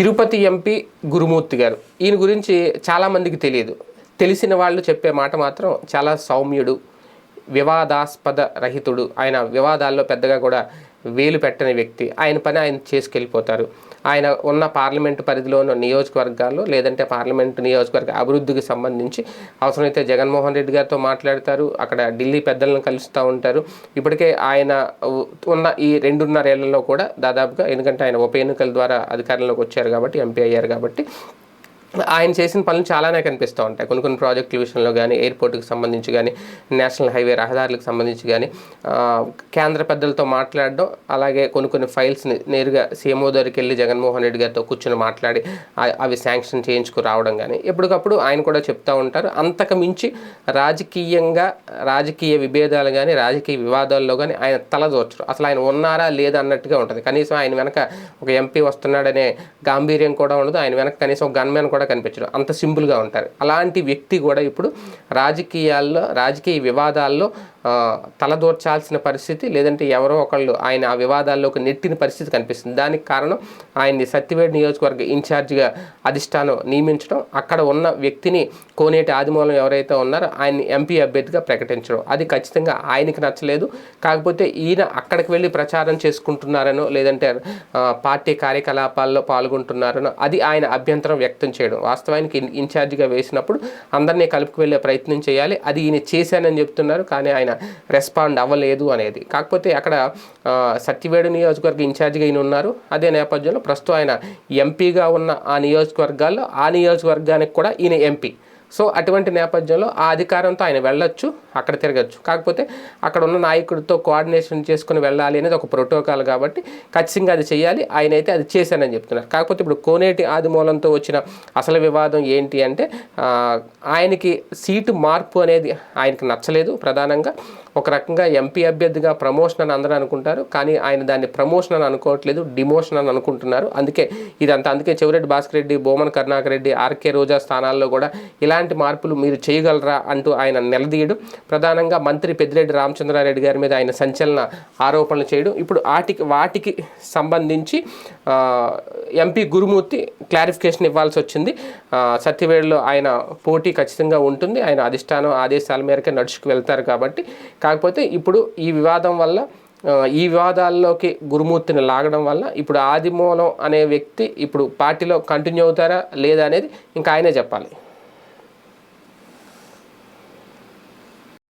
Tirupati MP గురుమూర్తి గారు. ఈయన గురించి చాలామందికి తెలియదు. తెలిసిన వాళ్ళు చెప్పే మాట మాత్రం చాలా సౌమ్యుడు వివాదాస్పద రహితుడు. ఆయన వివాదాల్లో పెద్దగా కూడా వేలు పెట్టని వ్యక్తి. ఆయన పని ఆయన చేసుకెళ్ళిపోతారు. ఆయన ఉన్న పార్లమెంటు పరిధిలో ఉన్న నియోజకవర్గాల్లో లేదంటే పార్లమెంటు నియోజకవర్గ అభివృద్ధికి సంబంధించి అవసరమైతే జగన్మోహన్ రెడ్డి గారితో మాట్లాడతారు. అక్కడ ఢిల్లీ పెద్దలను కలుస్తూ ఉంటారు. ఇప్పటికే ఆయన ఉన్న ఈ రెండున్నరేళ్ళలో కూడా దాదాపుగా ఎందుకంటే ఆయన ఉప ఎన్నికల ద్వారా అధికారంలోకి వచ్చారు కాబట్టి ఎంపీ అయ్యారు కాబట్టి ఆయన చేసిన పనులు చాలానే కనిపిస్తూ ఉంటాయి. కొన్ని కొన్ని ప్రాజెక్టుల విషయంలో కానీ ఎయిర్పోర్ట్కి సంబంధించి కానీ నేషనల్ హైవే రహదారులకు సంబంధించి కానీ కేంద్ర పెద్దలతో మాట్లాడడం అలాగే కొన్ని కొన్ని ఫైల్స్ని నేరుగా సీఎంఓ దగ్గరికి వెళ్ళి జగన్మోహన్ రెడ్డి గారితో కూర్చొని మాట్లాడి అవి శాంక్షన్ చేయించుకు రావడం కానీ ఎప్పటికప్పుడు ఆయన కూడా చెప్తూ ఉంటారు. అంతకు మించి రాజకీయంగా రాజకీయ విభేదాలు కానీ రాజకీయ వివాదాల్లో కానీ ఆయన తలదోచరు అసలు ఆయన ఉన్నారా లేదా అన్నట్టుగా ఉంటుంది. కనీసం ఆయన వెనక ఒక ఎంపీ వస్తున్నాడనే గాంభీర్యం కూడా ఉండదు. ఆయన వెనక కనీసం ఒక గన్మెన్ కూడా కనిపించడు. అంత సింపుల్గా ఉంటారు. అలాంటి వ్యక్తి కూడా ఇప్పుడు రాజకీయాల్లో రాజకీయ వివాదాల్లో తలదూర్చాల్సిన పరిస్థితి లేదంటే ఎవరో ఒకళ్ళు ఆయన ఆ వివాదాల్లోకి నెట్టిన పరిస్థితి కనిపిస్తుంది. దానికి కారణం ఆయన్ని సత్యవేడ్ నియోజకవర్గ ఇన్ఛార్జిగా అధిష్టానం నియమించడం. అక్కడ ఉన్న వ్యక్తిని కోనేటి ఆదిమూలం ఎవరైతే ఉన్నారో ఆయన్ని ఎంపీ అభ్యర్థిగా ప్రకటించడం. అది ఖచ్చితంగా ఆయనకి నచ్చలేదు. కాకపోతే ఈయన అక్కడికి వెళ్ళి ప్రచారం చేసుకుంటున్నారనో లేదంటే పార్టీ కార్యకలాపాల్లో పాల్గొంటున్నారనో అది ఆయన అభ్యంతరం వ్యక్తం చేయడం. వాస్తవానికి ఇన్ఛార్జిగా వేసినప్పుడు అందరినీ కలుపుకు వెళ్ళే ప్రయత్నం చేయాలి. అది ఈయన చేశానని చెప్తున్నారు కానీ ఆయన రెస్పాండ్ అవ్వలేదు అనేది. కాకపోతే అక్కడ సత్యవేడు నియోజకవర్గ ఇన్ఛార్జిగా ఈయన ఉన్నారు. అదే నేపథ్యంలో ప్రస్తుతం ఆయన ఎంపీగా ఉన్న ఆ నియోజకవర్గాల్లో ఆ నియోజకవర్గానికి కూడా ఈయన ఎంపీ. సో అటువంటి నేపథ్యంలో ఆ అధికారంతో ఆయన వెళ్ళొచ్చు అక్కడ తిరగచ్చు. కాకపోతే అక్కడ ఉన్న నాయకుడితో కోఆర్డినేషన్ చేసుకుని వెళ్ళాలి అనేది ఒక ప్రోటోకాల్ కాబట్టి ఖచ్చితంగా అది చేయాలి ఆయన అయితే అది చేశానని చెప్తున్నారు. కాకపోతే ఇప్పుడు కోనేటి ఆదిమూలంతో వచ్చిన అసలు వివాదం ఏంటి అంటే ఆయనకి సీటు మార్పు అనేది ఆయనకి నచ్చలేదు ప్రధానంగా. ఒక రకంగా ఎంపీ అభ్యర్థిగా ప్రమోషన్ అని అందరూ అనుకుంటారు కానీ ఆయన దాన్ని ప్రమోషన్ అని అనుకోవట్లేదు డిమోషన్ అని అనుకుంటున్నారు. అందుకే ఇదంతా అందుకే చెవిరెడ్డి భాస్కర్ రెడ్డి బోమన్ కరుణాకర్ రెడ్డి ఆర్కే రోజా స్థానాల్లో కూడా ఇలాంటి మార్పులు మీరు చేయగలరా అంటూ ఆయన నిలదీయడు. ప్రధానంగా మంత్రి పెద్దిరెడ్డి రామచంద్రారెడ్డి గారి మీద ఆయన సంచలన ఆరోపణలు చేయడం. ఇప్పుడు వాటికి వాటికి సంబంధించి ఎంపీ గురుమూర్తి క్లారిఫికేషన్ ఇవ్వాల్సి వచ్చింది. సత్యవేడులో ఆయన పోటీ ఖచ్చితంగా ఉంటుంది. ఆయన అధిష్టానం ఆదేశాల మేరకే నడుచుకు వెళ్తారు కాబట్టి కాకపోతే ఇప్పుడు ఈ వివాదం వల్ల ఈ వివాదాల్లోకి గురుమూర్తిని లాగడం వల్ల ఇప్పుడు ఆదిమూలం అనే వ్యక్తి ఇప్పుడు పార్టీలో కంటిన్యూ అవుతారా లేదా అనేది ఇంకా ఆయనే చెప్పాలి.